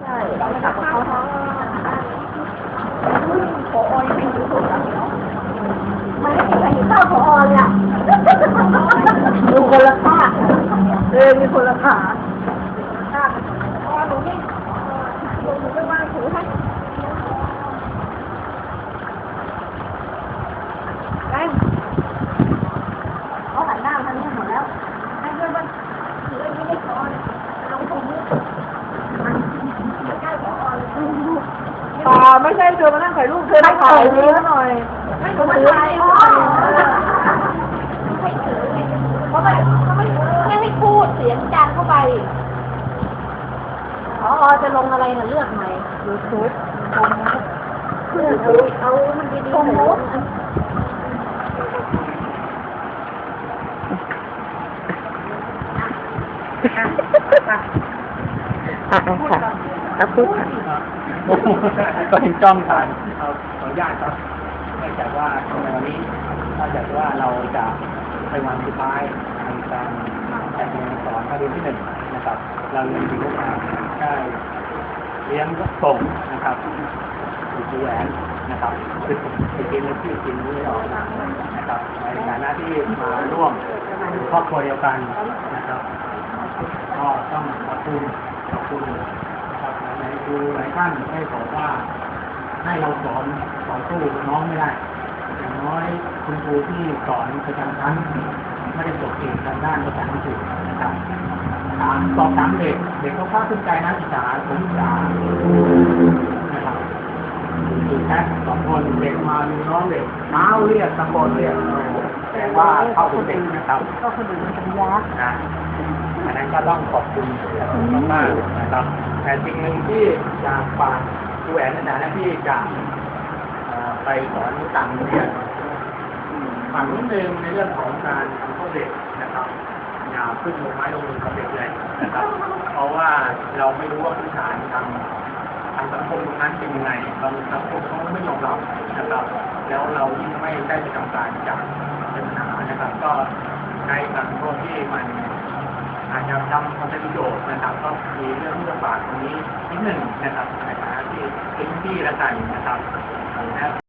ใช่เราไม่จับเขาท้องโอ้ยไม่รู้ตัวแล้วเนาะมันไม่มีใครเห็นข้าวของออนอะดูคนละข้างเออมีคนละขาข้างอ๋อหนูนี่หนูหนูไปวางถือให้แรงเขาหันหน้ามาทางนี้หมดแล้วให้เพื่อนมันถือไอ้นี่ไม่พอลงตรงนี้ ป่า ไม่ใช่เธอมานั่งถ่ายรูปเธอมาถ่ายนี้หน่อยไม่ถือถ่ายอ๋อไม่ถือเขาไม่เขาไม่ไม่ให้พูดเสียงดังเข้าไปอ๋อจะลงอะไรน่ะเลือกใหม่ยูทูบคือเอาเอามันดีๆหน่อยอะอะค่ะ เอาพูดค่ะก็ถึงจ้องทานเอาขออนุญาตครับเนื่องจากว่าในวันนี้นอกจากว่าเราจะไปวันสุดท้ายในการจัดเรียนสอนภาคเรียนที่หนึ่งนะครับ เรายังมีโอกาได้เลี้ยงส่งนะครับดูแหวนนะครับคือเป็นเกณฑ์ในที่กินนี้ไม่ออกนะครับในฐานะที่มาร่วมครอบครัวเดียวกันนะครับก็ต้องขอบคุณขอบคุณ ครับหลายครูหลายท่านได้บอกว่า ให้เราสอนสอนสู้น้องไม่ได้อย่างน้อยคุณครูที่สอนประจำชั้นไม่ได้จบเอกทางด้านภาษาอังกฤษนะครับถามสอบถามเด็กเด็กเขาภาคภูมิใจนะศึกษาผมศึกษานะครับคือแค่สองคนเด็กมามีน้องเด็กเท้าเรียกตะโกนเรียกแต่ว่าเข้าถึงเด็กนะครับก็คนอื่นมันจะยากนะ อันนั้นก็ต้องขอบคุณมากๆนะครับ แต่สิ่งหนึ่งที่อยากฝากครูแหวนในฐานะที่จะไปสอนต่างโรงเรียนฝากนิดนึงในเรื่องของการทำโทษเด็กนะครับอย่าขึ้นลงไม้ลงมือกับเด็กเลยนะครับ เพราะว่าเราไม่รู้ว่าพื้นฐานทางทางสังคมตรงนั้นเป็นยังไงบางสังคมเขาไม่ยอมรับนะครับ แล้วเรายิ่งไม่ได้ไปทำการจับเป็นปัญหานะครับ ก็ในสังคมที่มัน อาจจะทำความเป็นประโยชน์นะครับ ก็มีเรื่องที่องฝากตรงนี้นิดหนึ่งนะครับในฐานะที่เป็นที่ละกันนะครับ